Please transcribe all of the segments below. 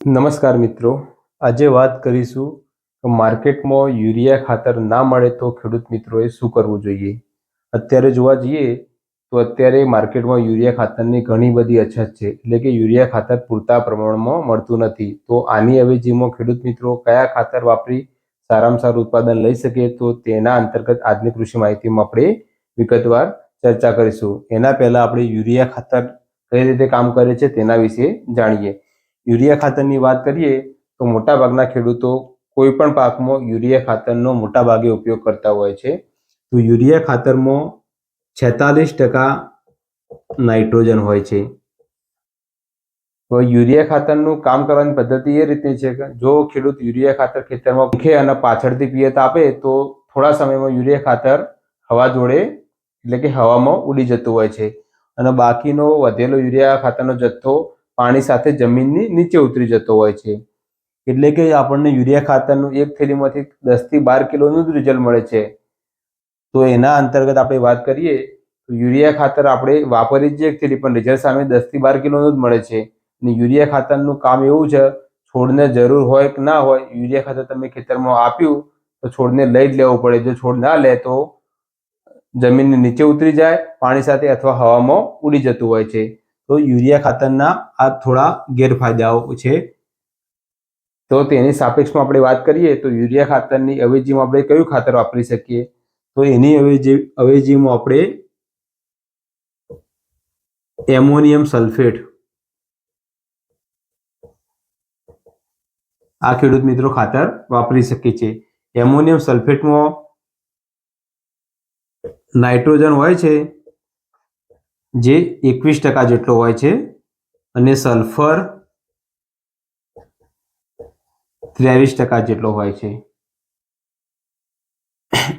નમસ્કાર મિત્રો. આજે વાત કરીશું માર્કેટમાં યુરિયા ખાતર ના મળે તો ખેડૂત મિત્રોએ શું કરવું જોઈએ? અત્યારે જોવા જઈએ તો અત્યારે માર્કેટમાં યુરિયા ખાતરની ઘણી બધી અછત છે. એટલે કે યુરિયા ખાતર પૂરતા પ્રમાણમાં મળતું નથી. તો આની અવેજીમાં ખેડૂત મિત્રો કયા ખાતર વાપરી સારામાં સારું ઉત્પાદન લઈ શકે તો તેના અંતર્ગત આજની કૃષિ માહિતીમાં આપણે વિગતવાર ચર્ચા કરીશું. એના પહેલાં આપણે યુરિયા ખાતર કઈ રીતે કામ કરે છે તેના વિશે જાણીએ. યુરિયા ખાતરની વાત કરીએ, તો મોટાભાગના ખેડૂતો કોઈ પણ પાકમાં યુરિયા ખાતરનો મોટાભાગે ઉપયોગ કરતા હોય છે. તો યુરિયા ખાતરમાં છેતાલીસ ટકા નાઇટ્રોજન હોય છે. તો યુરિયા ખાતરનું કામ કરવાની પદ્ધતિ એ રીતે છે કે જો ખેડૂત યુરિયા ખાતર ખેતરમાં મૂકે અને પાછળથી પિયત આપે, તો થોડા સમયમાં યુરિયા ખાતર હવા જોડે, એટલે કે હવામાં ઉડી જતું હોય છે. અને બાકીનો વધેલો યુરિયા ખાતરનો જથ્થો પાણી સાથે જમીનની નીચે ઉતરી જતો હોય છે. એટલે કે આપણને યુરિયા ખાતરનું એક થેલીમાંથી દસથી બાર કિલોનું જ રિઝલ્ટ મળે છે. તો એના અંતર્ગત આપણે વાત કરીએ, તો યુરિયા ખાતર આપણે વાપરીએ છીએ એક થેલી, પણ રિઝલ્ટ સામે દસથી બાર કિલોનું જ મળે છે. અને યુરિયા ખાતરનું કામ એવું છે, છોડને જરૂર હોય કે ના હોય, યુરિયા ખાતર તમે ખેતરમાં આપ્યું, તો છોડને લઈ જ લેવો પડે. જો છોડ ના લે તો જમીનની નીચે ઉતરી જાય, પાણી સાથે અથવા હવામાં ઉડી જતું હોય છે. તો યુરિયા ખાતરના આ થોડા ગેરફાયદાઓ છે. તો તેની સાપેક્ષમાં આપણે વાત કરીએ તો યુરિયા ખાતરની અવેજીમાં આપણે કયું ખાતર વાપરી શકીએ? તો એની અવેજી, અવેજીમાં આપણે એમોનિયમ સલ્ફેટ. આ ખેડૂત મિત્રો ખાતર વાપરી શકે છે. એમોનિયમ સલ્ફેટમાં નાઇટ્રોજન હોય છે જે એકવીસ ટકા જેટલો હોય છે અને સલ્ફર ત્રેવીસ ટકા જેટલો હોય છે.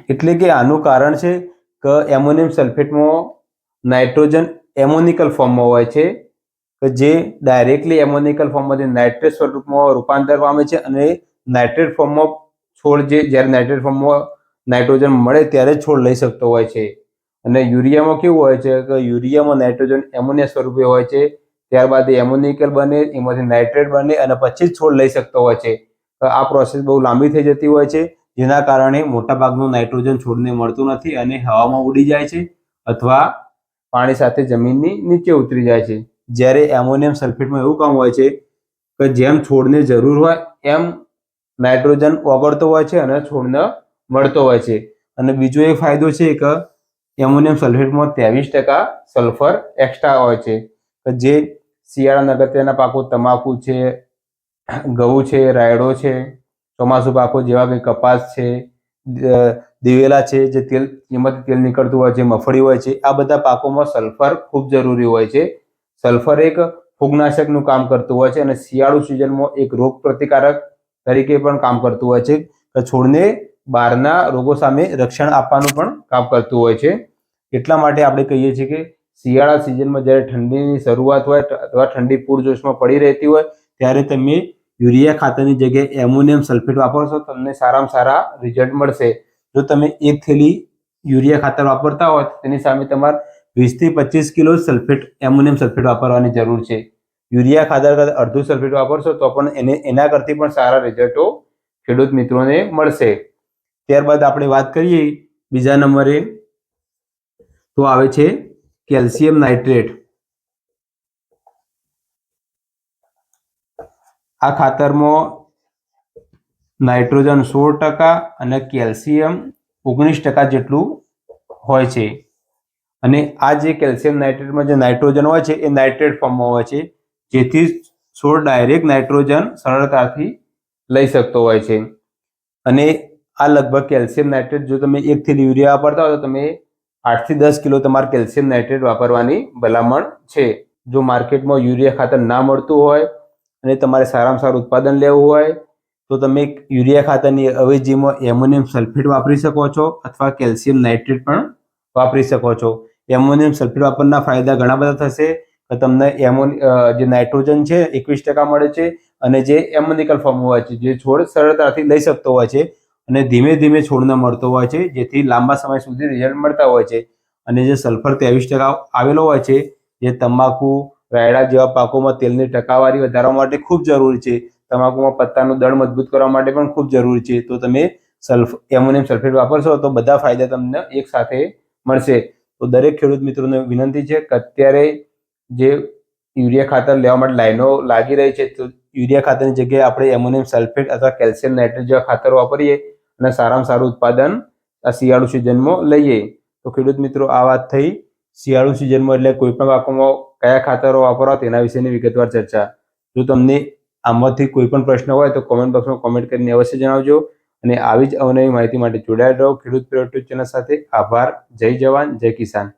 એટલે કે આનું કારણ છે કે એમોનિયમ સલ્ફેટમાં નાઇટ્રોજન એમોનિકલ ફોર્મમાં હોય છે, કે જે ડાયરેક્ટલી એમોનિકલ ફોર્મમાંથી નાઇટ્રેટ સ્વરૂપમાં રૂપાંતર પામે છે અને નાઇટ્રેટ ફોર્મમાં છોડ જે, જ્યારે નાઇટ્રેટ ફોર્મમાં નાઇટ્રોજન મળે ત્યારે છોડ લઈ શકતો હોય છે. અને યુરિયામાં કેવું હોય છે કે યુરિયામાં નાઇટ્રોજન એમોનિયા સ્વરૂપે હોય છે, ત્યારબાદ એ એમોનિકલ બને, એમાંથી નાઇટ્રેટ બને અને પછી જ છોડ લઈ શકતો હોય છે. આ પ્રોસેસ બહુ લાંબી થઈ જતી હોય છે, જેના કારણે મોટાભાગનું નાઇટ્રોજન છોડને મળતું નથી અને હવામાં ઉડી જાય છે અથવા પાણી સાથે જમીનની નીચે ઉતરી જાય છે. જ્યારે એમોનિયમ સલ્ફેટમાં એવું કામ હોય છે કે જેમ છોડને જરૂર હોય, એમ નાઇટ્રોજન ઓગળતો હોય છે અને છોડને મળતો હોય છે. અને બીજો એક ફાયદો છે કે એમોનિયમ સલ્ફેટમાં ત્રેવીસ ટકા સલ્ફર એક્સ્ટ્રા હોય છે. જે શિયાળાના અગત્યના પાકો તમાકુ છે, ઘઉં છે, રાયડો છે, ચોમાસુ પાકો જેવા કે કપાસ છે દિવેલા છે, જે તેલ, એમાંથી તેલ નીકળતું હોય છે મફળી હોય છે, આ બધા પાકોમાં સલ્ફર ખૂબ જરૂરી હોય છે. સલ્ફર એક ફૂગનાશકનું કામ કરતું હોય છે અને શિયાળુ સિઝનમાં એક રોગ પ્રતિકારક તરીકે પણ કામ કરતું હોય છે. છોડને બહારના રોગો સામે રક્ષણ આપવાનું પણ કામ કરતું હોય છે. એટલા માટે આપણે કહીએ છીએ કે શિયાળા સિઝનમાં જ્યારે ઠંડીની શરૂઆત હોય અથવા ઠંડી પૂરજોશમાં પડી રહેતી હોય, ત્યારે તમે યુરિયા ખાતરની જગ્યાએ એમોનિયમ સલ્ફેટ વાપરશો, તમને સારામાં સારા રિઝલ્ટ મળશે. જો તમે એક થેલી યુરિયા ખાતર વાપરતા હોય તેની સામે તમારે વીસથી પચીસ કિલો સલ્ફેટ, એમોનિયમ સલ્ફેટ વાપરવાની જરૂર છે. યુરિયા ખાતર કરતાં અડધું સલ્ફેટ વાપરશો, તો પણ એને, એના કરતી પણ સારા રિઝલ્ટો ખેડૂત મિત્રોને મળશે. ત્યારબાદ આપણે વાત કરીએ બીજા નંબરે, તો આવે છે કેલ્શિયમ નાઇટ્રેટ. આ ખાતરમાં નાઇટ્રોજન સોળ ટકા અને કેલ્શિયમ ઓગણીસ ટકા જેટલું હોય છે. અને આ જે કેલ્શિયમ નાઇટ્રેટમાં જે નાઇટ્રોજન હોય છે, એ નાઇટ્રેટ ફોર્મમાં હોય છે, જેથી છોડ ડાયરેક્ટ નાઇટ્રોજન સરળતાથી લઈ શકતો હોય છે. અને આ લગભગ કેલ્શિયમ નાઇટ્રેટ જો તમે એક થેલી યુરિયા વાપરતા હોય તો તમે આઠથી દસ કિલો તમારે કેલ્શિયમ નાઇટ્રેટ વાપરવાની ભલામણ છે. જો માર્કેટમાં યુરિયા ખાતર ના મળતું હોય અને તમારે સારામાં સારું ઉત્પાદન લેવું હોય, તો તમે યુરિયા ખાતરની અવેજીમાં એમોનિયમ સલ્ફેટ વાપરી શકો છો અથવા કેલ્શિયમ નાઇટ્રેટ પણ વાપરી શકો છો. એમોનિયમ સલ્ફેટ વાપરના ફાયદા ઘણા બધા થશે તમને એમોન જે નાઇટ્રોજન છે, એકવીસ ટકા મળે છે અને જે એમોનિકલ ફોર્મ હોય છે, જે છોડ સરળતાથી લઈ શકતો હોય છે અને ધીમે ધીમે છોડને મળતો હોય છે, જેથી લાંબા સમય સુધી રિઝલ્ટ મળતા હોય છે. અને જે સલ્ફર ત્રેવીસ ટકા આવેલો હોય છે, જે તમાકુ, રાયડા જેવા પાકોમાં તેલની ટકાવારી વધારવા માટે ખૂબ જરૂરી છે. તમાકુમાં પત્તાનું દળ મજબૂત કરવા માટે પણ ખૂબ જરૂરી છે. તો તમે સલ્ફ એમોનિયમ સલ્ફેટ વાપરશો તો બધા ફાયદા તમને એક સાથે મળશે. તો દરેક ખેડૂત મિત્રોને વિનંતી છે કે અત્યારે જે યુરિયા ખાતર લેવા માટે લાઈનો લાગી રહી છે, તો યુરિયા ખાતરની જગ્યાએ આપણે એમોનિયમ સલ્ફેટ અથવા કેલ્શિયમ નાઇટ્રેટ જેવા ખાતર વાપરીએ. અને સારામાં સારું ઉત્પાદન આ શિયાળુ સિઝનમાં લઈએ. તો ખેડૂત મિત્રો, આ વાત થઈ. શિયાળુ સિઝનમાં એટલે કોઈ પણ પાકોમાં કયા ખાતરો વાપરવા તેના વિશેની વિગતવાર ચર્ચા. જો તમને આમાંથી કોઈ પણ પ્રશ્ન હોય તો કોમેન્ટ બોક્સમાં કોમેન્ટ કરીને અવશ્ય જણાવજો. અને આવી જ અવનવી માહિતી માટે જોડાયેલ રહો. ખેડૂત યુટ્યુબ ચેનલ સાથે આભાર. જય જવાન, જય કિસાન.